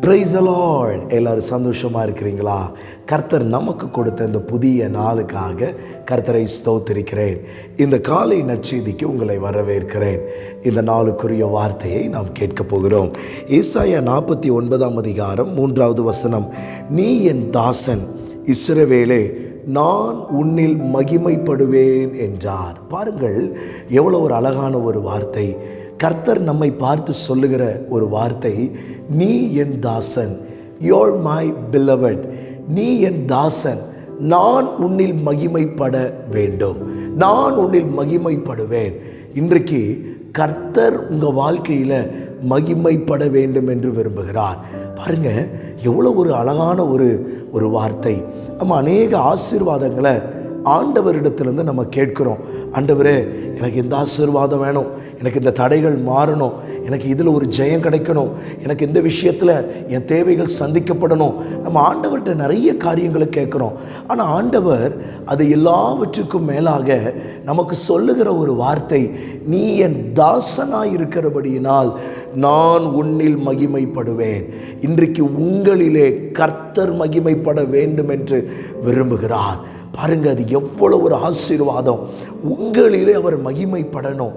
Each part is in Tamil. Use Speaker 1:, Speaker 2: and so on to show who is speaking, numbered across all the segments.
Speaker 1: பிரைஸ் அலார்ட் எல்லாரும் சந்தோஷமாக இருக்கிறீங்களா? கர்த்தர் நமக்கு கொடுத்த இந்த புதிய நாளுக்காக கர்த்தரை ஸ்தோத்திருக்கிறேன். இந்த காலை நற்செய்திக்கு உங்களை வரவேற்கிறேன். இந்த நாளுக்குரிய வார்த்தையை நாம் கேட்கப் போகிறோம். ஈசாயா நாற்பத்தி ஒன்பதாம் அதிகாரம் மூன்றாவது வசனம். நீ என் தாசன் இஸ்ரவேலே நான் உன்னில் மகிமைப்படுவேன் என்றார். பாருங்கள் எவ்வளோ ஒரு அழகான ஒரு வார்த்தை. கர்த்தர் நம்மை பார்த்து சொல்லுகிற ஒரு வார்த்தை நீ என் தாசன் யோர் மை பிலவட் நீ என் தாசன் நான் உன்னில் மகிமைப்பட வேண்டும். நான் உன்னில் மகிமைப்படுவேன். இன்றைக்கு கர்த்தர் உங்கள் வாழ்க்கையில் மகிமைப்பட வேண்டும் என்று விரும்புகிறார். பாருங்க எவ்வளோ ஒரு அழகான ஒரு ஒரு வார்த்தை. நம்ம அநேக ஆசீர்வாதங்களை ஆண்டவரிடத்திலிருந்து நம்ம கேட்குறோம் ஆண்டவரே எனக்கு இந்த ஆசீர்வாதம் வேணும் எனக்கு இந்த தடைகள் மாறணும் எனக்கு இதில் ஒரு ஜெயம் கிடைக்கணும் எனக்கு இந்த விஷயத்தில் என் தேவைகள் சந்திக்கப்படணும். நம்ம ஆண்டவர் ஆண்டவர்கிட்ட நிறைய காரியங்களை கேட்குறோம். ஆனால் ஆண்டவர் அது எல்லாவற்றுக்கும் மேலாக நமக்கு சொல்லுகிற ஒரு வார்த்தை நீ என் தாசனாய் இருக்கிறபடியினால் நான் உன்னில் மகிமைப்படுவேன். இன்றைக்கு உங்களிலே கர்த்தர் மகிமைப்பட வேண்டும் என்று விரும்புகிறார். பாருங்க அது எவ்வளவு ஒரு ஆசீர்வாதம். உங்களிலே அவர் மகிமைப்படணும்.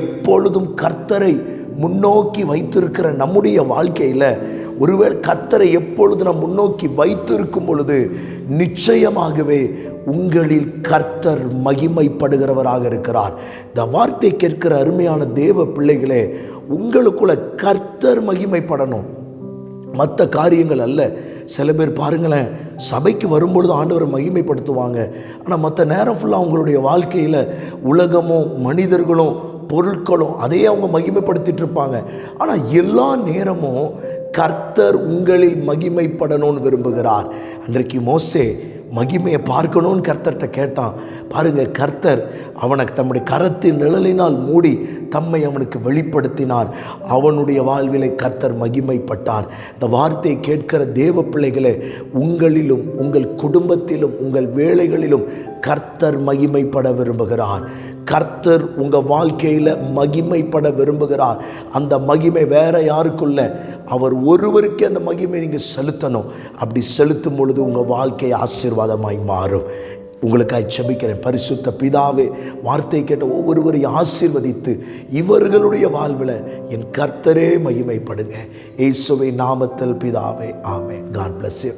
Speaker 1: எப்பொழுதும் கர்த்தரை முன்னோக்கி வைத்திருக்கிற நம்முடைய வாழ்க்கையில் ஒருவேளை கர்த்தரை எப்பொழுது நாம் முன்னோக்கி வைத்திருக்கும் பொழுது நிச்சயமாகவே உங்களில் கர்த்தர் மகிமைப்படுகிறவராக இருக்கிறார். இந்த வார்த்தை கேட்கிற அருமையான தேவ பிள்ளைகளே உங்களுக்குள்ள கர்த்தர் மகிமைப்படணும். மற்ற காரியங்கள் அல்ல. சில பேர் பாருங்களேன் சபைக்கு வரும்பொழுது ஆண்டவரை மகிமைப்படுத்துவாங்க. ஆனால் மற்ற நேரம் ஃபுல்லாக அவங்களுடைய வாழ்க்கையில் உலகமும் மனிதர்களும் பொருட்களும் அதையே அவங்க மகிமைப்படுத்திட்டு இருப்பாங்க. ஆனால் எல்லா நேரமும் கர்த்தர் உங்களில் மகிமைப்படணும்னு விரும்புகிறார். அன்றைக்கு மோசே மகிமையை பார்க்கணும்னு கர்த்தர்கிட்ட கேட்டான். பாருங்க கர்த்தர் அவனுக்கு தம்முடைய கரத்தின் நிழலினால் மூடி தம்மை அவனுக்கு வெளிப்படுத்தினார். அவனுடைய வாழ்விலை கர்த்தர் மகிமைப்பட்டார். இந்த வார்த்தையை கேட்கிற தேவ பிள்ளைகளே உங்களிலும் உங்கள் குடும்பத்திலும் உங்கள் வேலைகளிலும் கர்த்தர் மகிமைப்பட விரும்புகிறார். கர்த்தர் உங்கள் வாழ்க்கையில் மகிமைப்பட விரும்புகிறார். அந்த மகிமை வேற யாருக்குள்ள? அவர் ஒருவருக்கு அந்த மகிமை நீங்கள் செலுத்தணும். அப்படி செலுத்தும் பொழுது உங்கள் வாழ்க்கை ஆசீர்வாதமாய் மாறும். உங்களுக்காக செபிக்கிறேன் பரிசுத்த பிதாவே வார்த்தை கேட்ட ஒவ்வொருவரையும் ஆசீர்வதித்து இவர்களுடைய வாழ்வில் என் கர்த்தரே மகிமைப்படுங்க. இயேசுவை நாமத்தில் பிதாவே ஆமே காட் பிளஸ் யூ